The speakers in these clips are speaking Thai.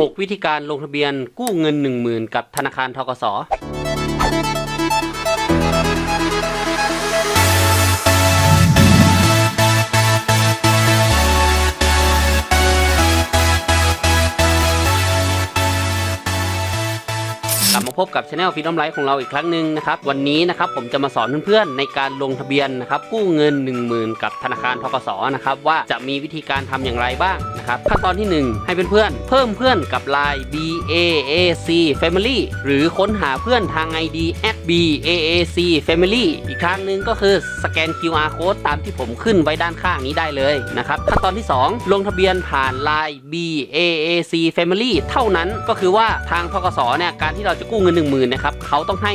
6 วิธีการลงทะเบียนกู้เงิน 10,000 กับธนาคารทกส พบกับช anel ฟีดอมไลฟ์ของเราอีกครั้งหนึ่งนะครับ วันนี้นะครับผมจะมาสอนเพื่อนๆในการลงทะเบียนนะครับกู้เงิน 10,000 กับธนาคารทกสนะครับว่าจะมีวิธีการทำอย่างไรบ้างนะครับขั้นตอนที่ 1 ให้เพื่อนๆเพิ่มเพื่อนกับ Line BAAC Family หรือค้นหาเพื่อนทาง ID at BAAC Family อีกครั้งหนึ่งก็คือสแกน QR code ตามที่ผมขึ้นไว้ด้านข้างนี้ได้เลยนะครับขั้นตอนที่ 2 ลงทะเบียนผ่าน Line BAAC Family เท่านั้นก็คือว่าทางทกสเนี่ยการที่เราจะกู้เงิน1 0,000นะครับเขาต้องให้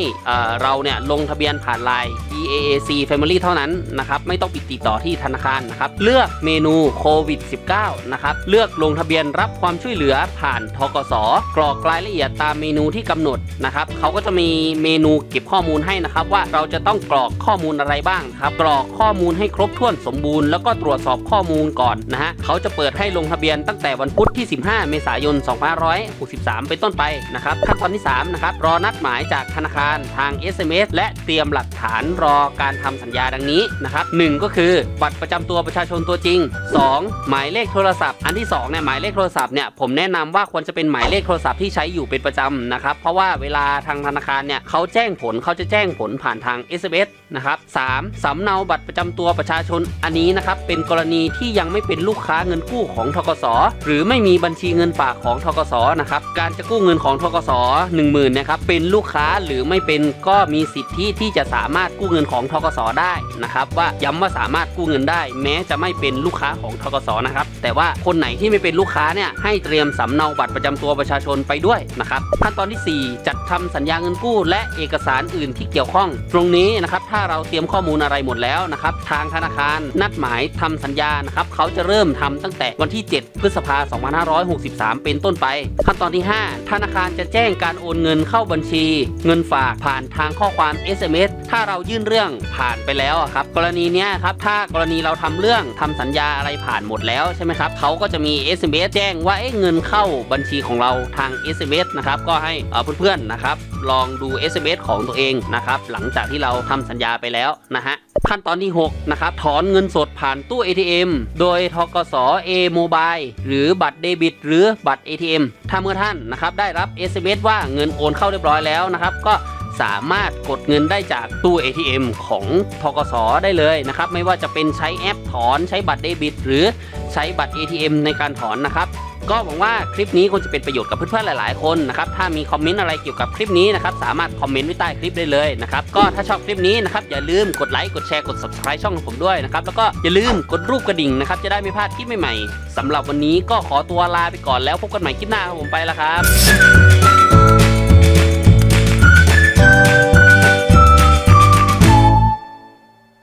เราเนี่ยลงทะเบียนผ่าน Line BAAC Family เท่านั้นนะครับไม่ต้องปิดติดต่อที่ธนาคารนะครับเลือกเมนูโควิด -19 นะครับเลือกลงทะเบียนรับความช่วยเหลือผ่านทกสกรอกรายละเอียดตามเมนูที่กำหนดนะครับเขาก็จะมีเมนูเก็บข้อมูลให้นะครับว่าเราจะต้องกรอกข้อมูลอะไรบ้างครับกรอกข้อมูลให้ครบถ้วนสมบูรณ์แล้วก็ตรวจสอบข้อมูลก่อนนะฮะเขาจะเปิดให้ลงทะเบียนตั้งแต่วันพุธที่ 15 เมษายน 2563 เป็นต้นไปนะครับขั้นตอนที่3นะครับรอนัดหมายจากธนาคารทาง SMS และเตรียมหลักฐานรอการทำสัญญาดังนี้นะครับหนึ่งก็คือบัตรประจำตัวประชาชนตัวจริง 2. หมายเลขโทรศัพท์ อันที่2เนี่ยหมายเลขโทรศัพท์เนี่ยผมแนะนำว่าควรจะเป็นหมายเลขโทรศัพท์ที่ใช้อยู่เป็นประจำนะครับเพราะว่าเวลาทางธนาคารเนี่ยเขาแจ้งผลเขาจะแจ้งผลผ่านทาง SMS นะครับสามสำเนาบัตรประจำตัวประชาชนอันนี้นะครับเป็นกรณีที่ยังไม่เป็นลูกค้าเงินกู้ของทกสหรือไม่มีบัญชีเงินฝากของทกสนะครับการจะกู้เงินของทกส 1 0,000นะครับเป็นลูกค้าหรือไม่เป็นก็มีสิทธิที่จะสามารถกู้เงินของทกสได้นะครับว่าย้ำว่าสามารถกู้เงินได้ แม้จะไม่เป็นลูกค้าของทกสนะครับแต่ว่าคนไหนที่ไม่เป็นลูกค้าเนี่ยให้เตรียมสำเนาบัตรประจำตัวประชาชนไปด้วยนะครับขั้นตอนที่ 4 จัดทำสัญญาเงินกู้ และเอกสารอื่นที่เกี่ยวข้อง ตรงนี้นะครับถ้าเราเตรียมข้อมูลอะไรหมดแล้วนะครับทางธนาคารนัดหมายทำสัญญานะครับเขาจะเริ่มทำตั้งแต่วันที่ 7 พฤษภา2563 เป็นต้นไป ขั้นตอนที่ 5 ธนาคารจะแจ้งการโอนเงินเข้าข้าบัญชี เงินฝากผ่านทางข้อความ SMS ถ้าเรายื่นเรื่องผ่านไปแล้วอะครับกรณีเนี้ยครับถ้ากรณีเราทำเรื่องทำสัญญาอะไรผ่านหมดแล้วใช่ไหมครับเขาก็จะมี SMS แจ้งว่าเเงินเข้าบัญชีของเราทาง SMS นะครับก็ให้เพื่อนๆนะครับลองดู SMS ของตัวเองนะครับหลังจากที่เราทำสัญญาไปแล้วนะฮะ ขั้นตอนที่ 6 นะครับ ถอนเงินสดผ่านตู้ ATM โดยทกส A Mobile หรือบัตรเดบิต หรือบัตร ATM ถ้าเมื่อท่านนะครับได้รับ SMS ว่าเงินโอนเข้าเรียบร้อยแล้วนะครับก็ สามารถกดเงินได้จากตู้ ATM ของทกสได้เลยนะครับ ไม่ว่าจะเป็นใช้แอปถอนใช้บัตรเดบิต หรือใช้บัตร ATM ในการถอนนะครับก็หวังว่าคลิปนี้คงจะเป็นประโยชน์กับเพื่อนๆหลาย ๆ คนนะครับ ถ้ามีคอมเมนต์อะไรเกี่ยวกับคลิปนี้นะครับ สามารถคอมเมนต์ไว้ใต้คลิปได้เลยนะครับ ก็ถ้าชอบคลิปนี้นะครับ อย่าลืมกดไลค์ กดแชร์ กด subscribe ช่องของผมด้วยนะครับ แล้วก็อย่าลืมกดรูปกระดิ่งนะครับ จะได้ไม่พลาดคลิปใหม่ๆสำหรับวันนี้ก็ขอตัวลาไปก่อนแล้วพบกันใหม่คลิปหน้าครับผมไปแล้วครับ